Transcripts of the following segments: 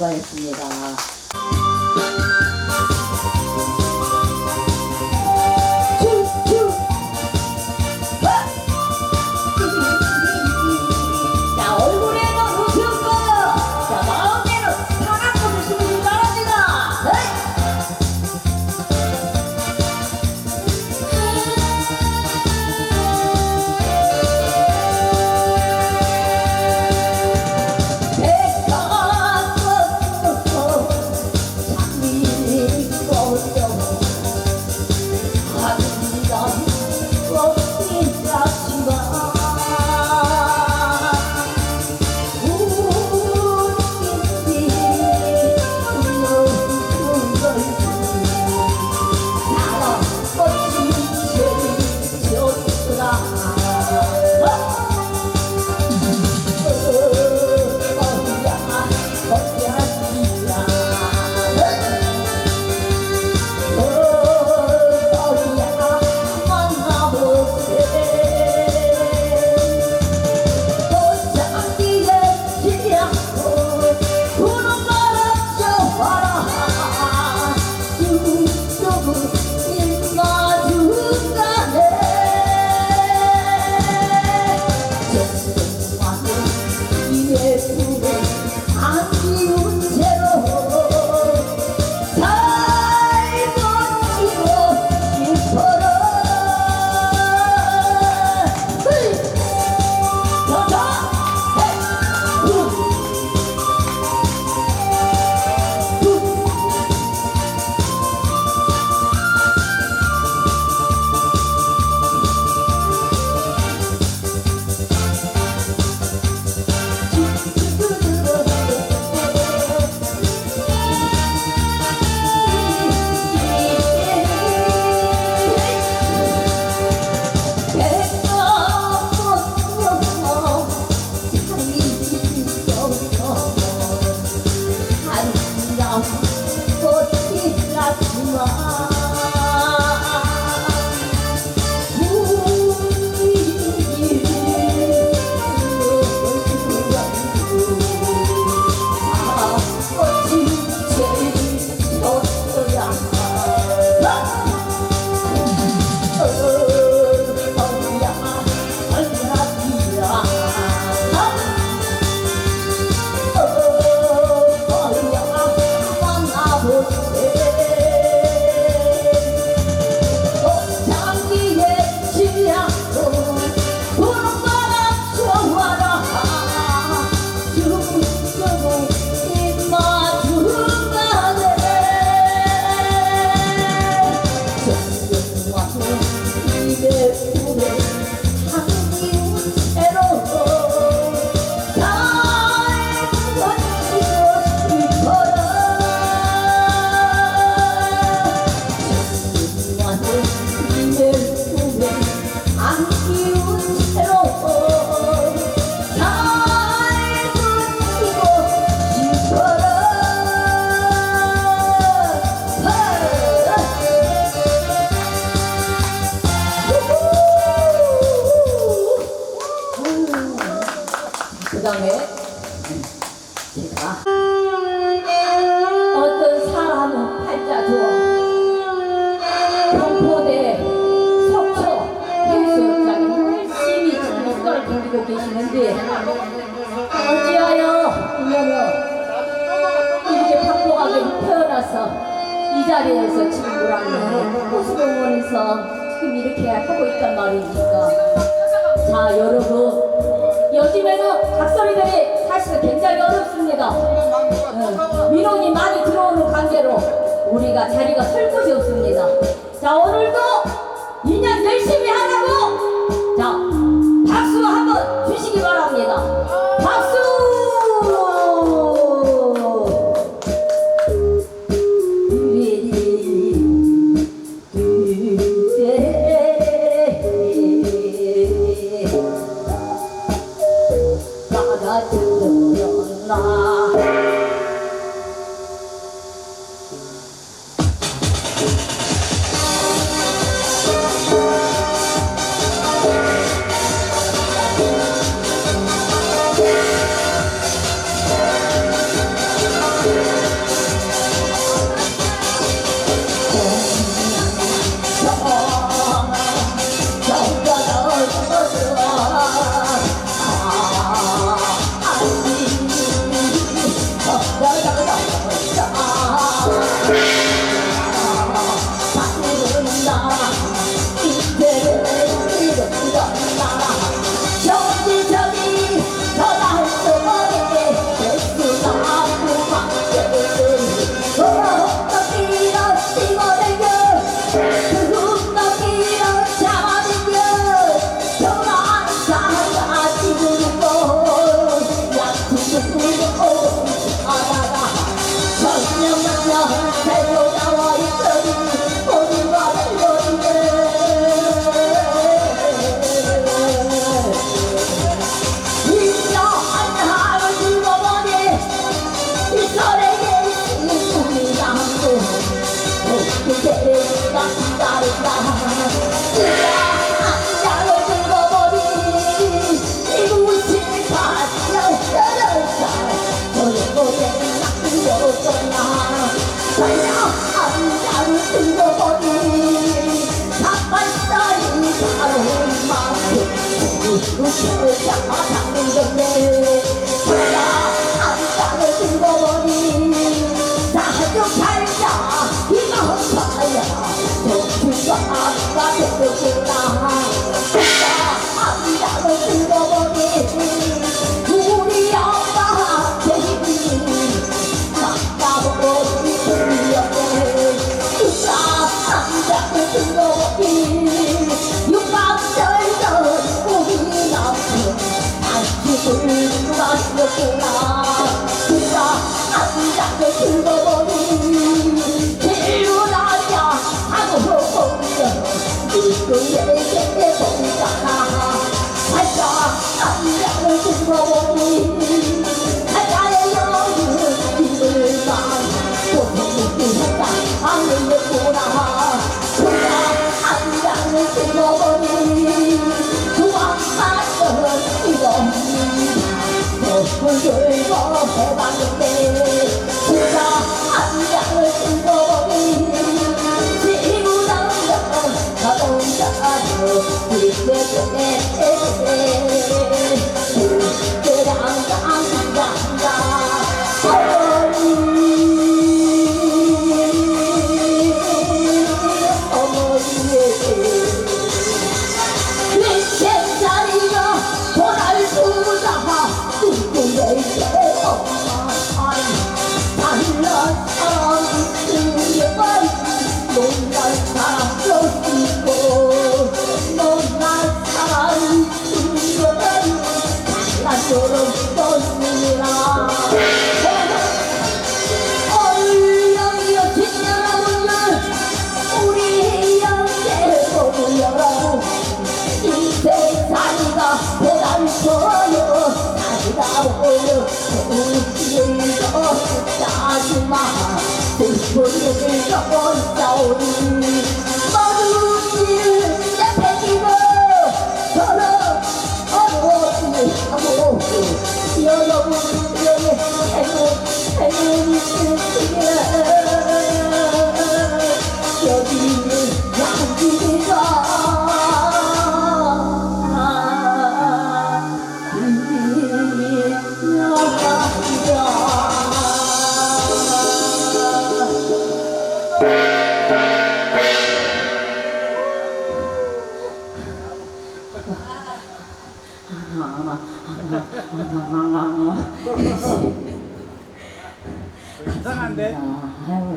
통과했습니다. Yes. 세상에. 제가 어떤 사람은 팔자 주어. 경포대 석초 해수욕장 열심히 지금 걸 기르고 계시는데 어찌하여 이녀는 이렇게 바보하게 태어나서 이 자리에서 지금 뭐라고 호수공원에서 지금 이렇게 하고 있단 말입니까? 자 여러분. 요즘에는 각설이들이 사실 굉장히 어렵습니다. 응, 민원이 많이 들어오는 관계로 우리가 자리가 설 곳이 없습니다. 자 오늘도 우주를 잡아잡는 건데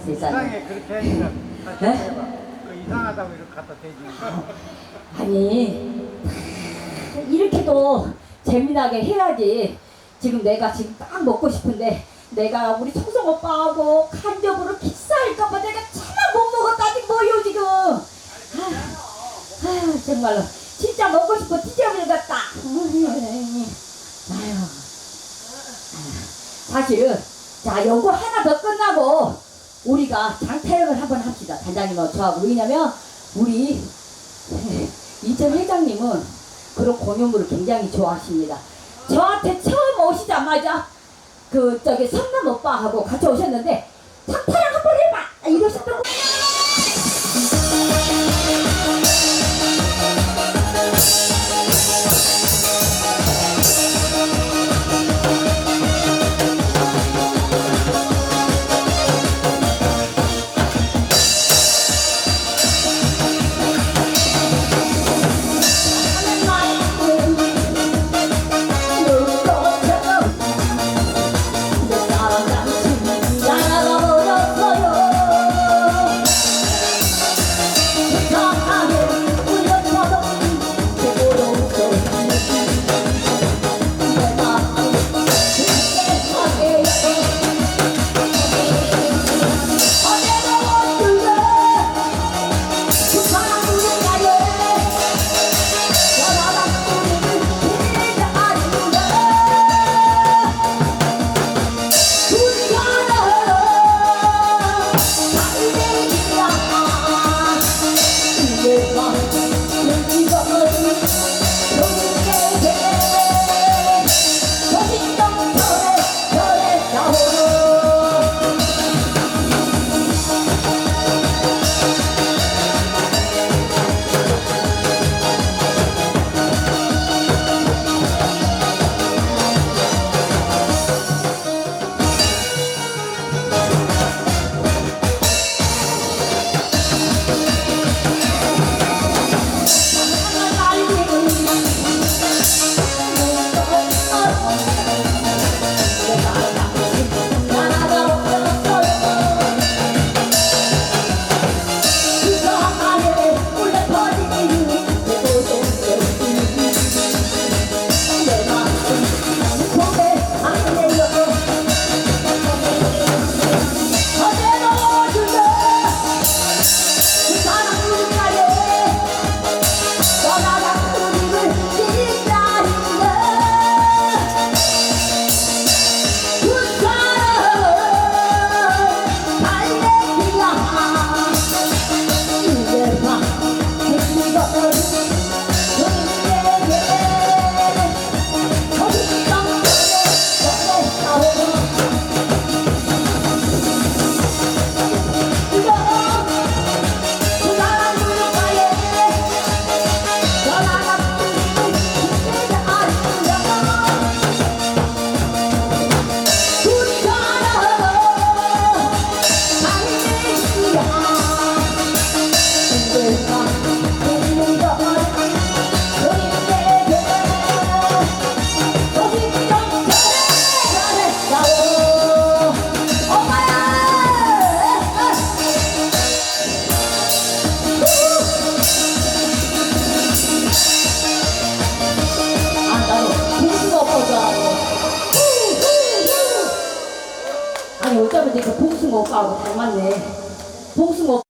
아유 세상에 이상해 그렇게 하니까 다시 네? 해봐. 그 이상하다고 이렇게 갖다 대지는 거. 아니 이렇게도 재미나게 해야지. 지금 내가 지금 딱 먹고 싶은데 내가 우리 청성 오빠하고 간접으로 키스할까봐 내가 차마 못 먹었다니 뭐요 지금? 아휴, 아휴 정말로. 진짜 먹고 싶어 찢어버렸다. 아휴. 사실은 자 요거 하나 더 끝나고 우리가 장타령을 한번 합시다. 단장님하고 저하고. 왜냐면 우리 이전 회장님은 그런 공연물을 굉장히 좋아하십니다. 저한테 처음 오시자마자 그 저기 성남 오빠하고 같이 오셨는데 장타령 한번 해봐. 이러셨던 거. 아, 아니,